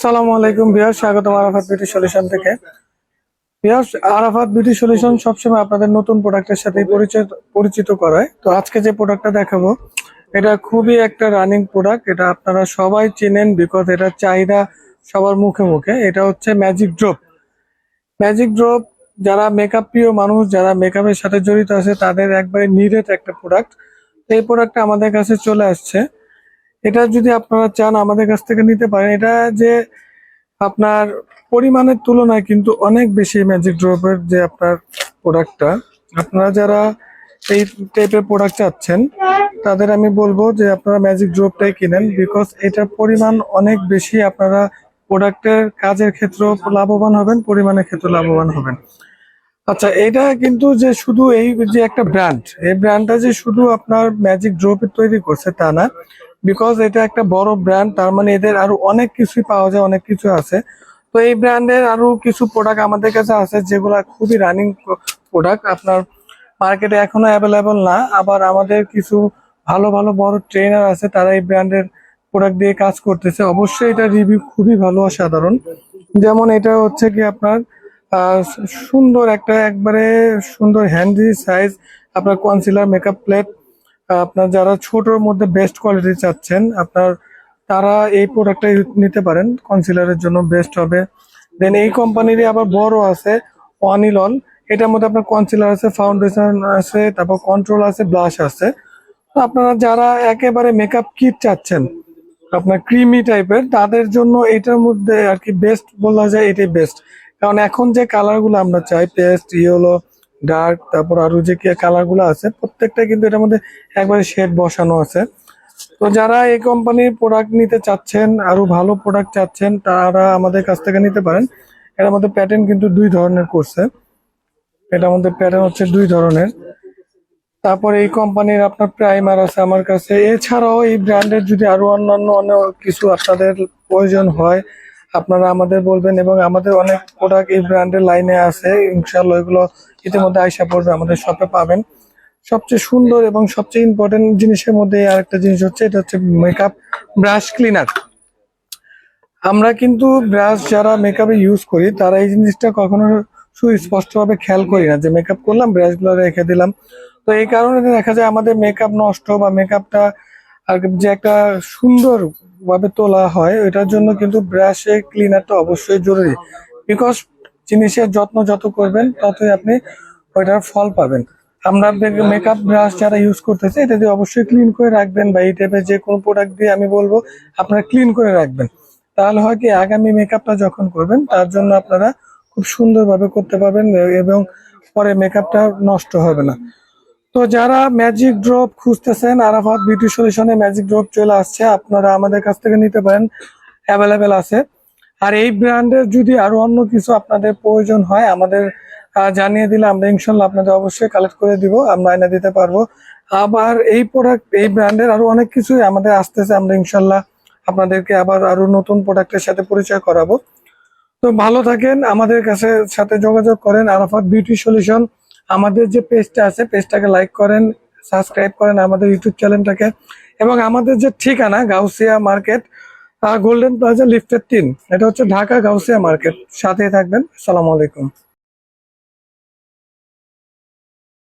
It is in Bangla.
সালামু আলাইকুম বিয়াস স্বাগতম আরাফাত বিউটি সলিউশন থেকে। বিয়াস আরাফাত বিউটি সলিউশন সবসময় আপনাদের নতুন প্রোডাক্টের সাথে পরিচয় পরিচিত করায় তো আজকে যে প্রোডাক্টটা দেখাবো, এটা খুবই একটা রানিং প্রোডাক্ট। এটা আপনারা সবাই চেনেন বিকজ এটা চাহিদা সবার মুখে মুখে। এটা হচ্ছে ম্যাজিক ড্রপ। ম্যাজিক ড্রপ, যারা মেকআপ প্রিয় মানুষ, যারা মেকআপের সাথে জড়িত আছে, তাদের একবারে নিডেড একটা প্রোডাক্ট। এই প্রোডাক্টটা আমাদের কাছে চলে আসছে। এটা যদি আপনারা চান আমাদের কাছ থেকে নিতে পারেন, এটা যে আপনার পরিমাণের তুলনায় কিন্তু অনেক বেশি ম্যাজিক ড্রপের যে আপনার প্রোডাক্টটা আপনারা যারা এই টাইপের প্রোডাক্ট চাচ্ছেন, তাদের আমি বলব যে আপনারা ম্যাজিক ড্রপটাই কিনেন বিকজ এটার পরিমাণ অনেক বেশি আপনারা প্রোডাক্টের কাজের ক্ষেত্রেও লাভবান হবেন, পরিমাণের ক্ষেত্রে লাভবান হবেন। আচ্ছা এটা কিন্তু যে শুধু এই যে একটা ব্র্যান্ড এই ব্র্যান্ডটা যে শুধু আপনার ম্যাজিক ড্রপের তৈরি করছে তা না বিকজ এটা একটা বড় ব্র্যান্ড তার মানে এদের আরও অনেক কিছুই পাওয়া যায়, অনেক কিছু আছে। তো এই ব্র্যান্ডের আরও কিছু প্রোডাক্ট আমাদের কাছে আছে, যেগুলা খুবই রানিং প্রোডাক্ট আপনার মার্কেটে এখনও অ্যাভেলেবল না, আবার আমাদের কিছু ভালো ভালো, বড় ট্রেনার আছে, তারা এই ব্র্যান্ডের প্রোডাক্ট দিয়ে কাজ করতেছে। অবশ্যই এটা রিভিউ খুবই ভালো, অসাধারণ। যেমন এটা হচ্ছে কি আপনার সুন্দর একটা, একবারে সুন্দর হ্যান্ডি সাইজ আপনার কনসিলার মেকআপ প্লেট আপনার যারা ছোটর মধ্যে বেস্ট কোয়ালিটি চাচ্ছেন, আপনার তারা এই প্রোডাক্টটা নিতে পারেন কনসিলারের জন্য বেস্ট হবে। দেন এই কোম্পানিরই আবার বড় আছে অনিলন এটার মধ্যে আপনার কনসিলার আছে ফাউন্ডেশন আছে, তারপর কন্ট্রোল আছে ব্লাশ আছে। আপনারা যারা একেবারে মেকআপ কিট চাচ্ছেন, আপনার ক্রিমি টাইপের তাদের জন্য এটার মধ্যে আর কি বেস্ট বলা যায়, এটাই বেস্ট কারণ এখন যে কালারগুলো আমরা চাই পেস্ট ইয়েলো ডার্ক তারপর আরও যে কালারগুলো আছে প্রত্যেকটা কিন্তু এটার মধ্যে একবারে শেড বসানো আছে। তো যারা এই কোম্পানির প্রোডাক্ট নিতে চাচ্ছেন, আরও ভালো প্রোডাক্ট চাচ্ছেন, তারা আমাদের কাছ থেকে নিতে পারেন। এটার মধ্যে প্যাটার্ন কিন্তু দুই ধরনের করছে এটার মধ্যে প্যাটার্ন হচ্ছে দুই ধরনের। তারপর এই কোম্পানির আপনার প্রাইমার আছে আমার কাছে। এছাড়াও এই ব্র্যান্ডের যদি আরও অন্যান্য অনেক কিছু আপনাদের প্রয়োজন হয় আপনারা আমাদের বলবেন এবং আমাদের অনেক প্রোডাক্ট এই ব্র্যান্ডের লাইনে আছে ইনশাল্লাহ এগুলো ইতিমধ্যে আইসা পড়বে, আমাদের শপে পাবেন। সবচেয়ে সুন্দর এবং সবচেয়ে ইম্পর্টেন্ট জিনিসের মধ্যে আরেকটা জিনিস হচ্ছে, এটা হচ্ছে মেকআপ ব্রাশ ক্লিনার আমরা কিন্তু ব্রাশ যারা মেকআপে ইউজ করি, তারা এই জিনিসটা কখনো সুস্পষ্টভাবে খেয়াল করি না যে মেকআপ করলাম ব্রাশগুলো রেখে দিলাম। তো এই কারণে দেখা যায় আমাদের মেকআপ নষ্ট বা মেকআপটা আর যে একটা সুন্দর ভাবে তোলা হয়, এটার জন্য কিন্তু ব্রাশে ক্লিনারটা অবশ্যই জরুরি। বিকজ জিনিসের যত্ন যত করবেন, ততই আপনি ওইটার ফল পাবেন। আমরা মেকআপ ব্রাশ যারা ইউজ করতেছে, এটা দিয়ে অবশ্যই ক্লিন করে রাখবেন বা এই টাইপের যে কোনো প্রোডাক্ট দিয়ে আমি বলব, আপনারা ক্লিন করে রাখবেন। তাহলে হয় কি, আগামী মেকআপটা যখন করবেন, তার জন্য আপনারা খুব সুন্দরভাবে করতে পারবেন এবং পরে মেকআপটা নষ্ট হবে না। তো যারা ম্যাজিক ড্রপ খুঁজতেছেন, আরাফাত বিউটি সলিউশনে ম্যাজিক ড্রপ চলে আসছে, আপনারা আমাদের কাছ থেকে নিতে পারেন। অ্যাভেলেবেল আছে। আর এই ব্র্যান্ডের যদি আরও অন্য কিছু আপনাদের প্রয়োজন হয়, আমাদের জানিয়ে দিলে আমরা ইনশাল্লাহ আপনাদের অবশ্যই কালেক্ট করে দিব, আমরা এনে দিতে পারব। আবার এই প্রোডাক্ট এই ব্র্যান্ডের আরও অনেক কিছুই আমাদের আসতেছে, আমরা ইনশাল্লাহ আপনাদেরকে আবার আরও নতুন প্রোডাক্টের সাথে পরিচয় করাবো। তো ভালো থাকেন, আমাদের কাছে সাথে যোগাযোগ করেন, আরাফাত বিউটি সলিউশন আমাদের যে পেজটা আছে, পেজটাকে লাইক করেন সাবস্ক্রাইব করেন আমাদের ইউটিউব চ্যানেলটাকে এবং আমাদের যে ঠিকানা, গাউসিয়া মার্কেট গোল্ডেন প্লাজা লিফটের তিন। এটা হচ্ছে ঢাকা গাউসিয়া মার্কেট। সাথে থাকবেন। সালামু আলাইকুম।